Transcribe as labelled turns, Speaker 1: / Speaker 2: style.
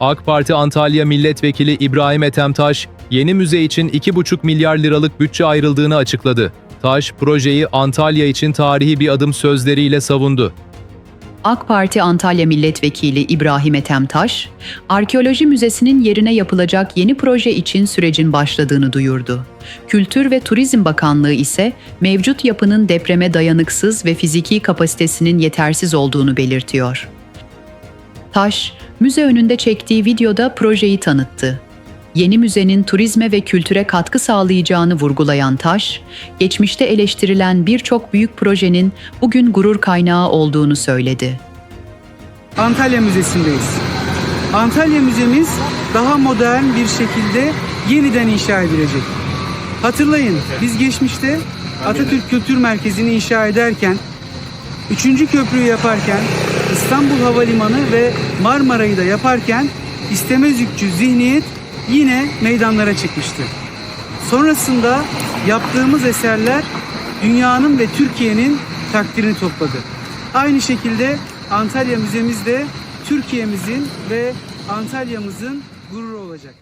Speaker 1: AK Parti Antalya Milletvekili İbrahim Ethemtaş, yeni müze için 2,5 milyar liralık bütçe ayrıldığını açıkladı. Taş, projeyi Antalya için tarihi bir adım sözleriyle savundu.
Speaker 2: AK Parti Antalya Milletvekili İbrahim Ethemtaş, Arkeoloji Müzesi'nin yerine yapılacak yeni proje için sürecin başladığını duyurdu. Kültür ve Turizm Bakanlığı ise mevcut yapının depreme dayanıksız ve fiziki kapasitesinin yetersiz olduğunu belirtiyor. Taş, müze önünde çektiği videoda projeyi tanıttı. Yeni müzenin turizme ve kültüre katkı sağlayacağını vurgulayan Taş, geçmişte eleştirilen birçok büyük projenin bugün gurur kaynağı olduğunu söyledi.
Speaker 3: Antalya Müzesi'ndeyiz. Antalya Müzemiz daha modern bir şekilde yeniden inşa edilecek. Hatırlayın biz geçmişte Atatürk Kültür Merkezi'ni inşa ederken, 3. köprüyü yaparken, İstanbul Havalimanı ve Marmara'yı da yaparken istemezlikçü zihniyet yine meydanlara çıkmıştı. Sonrasında yaptığımız eserler dünyanın ve Türkiye'nin takdirini topladı. Aynı şekilde Antalya Müzemiz de Türkiye'mizin ve Antalya'mızın gururu olacak.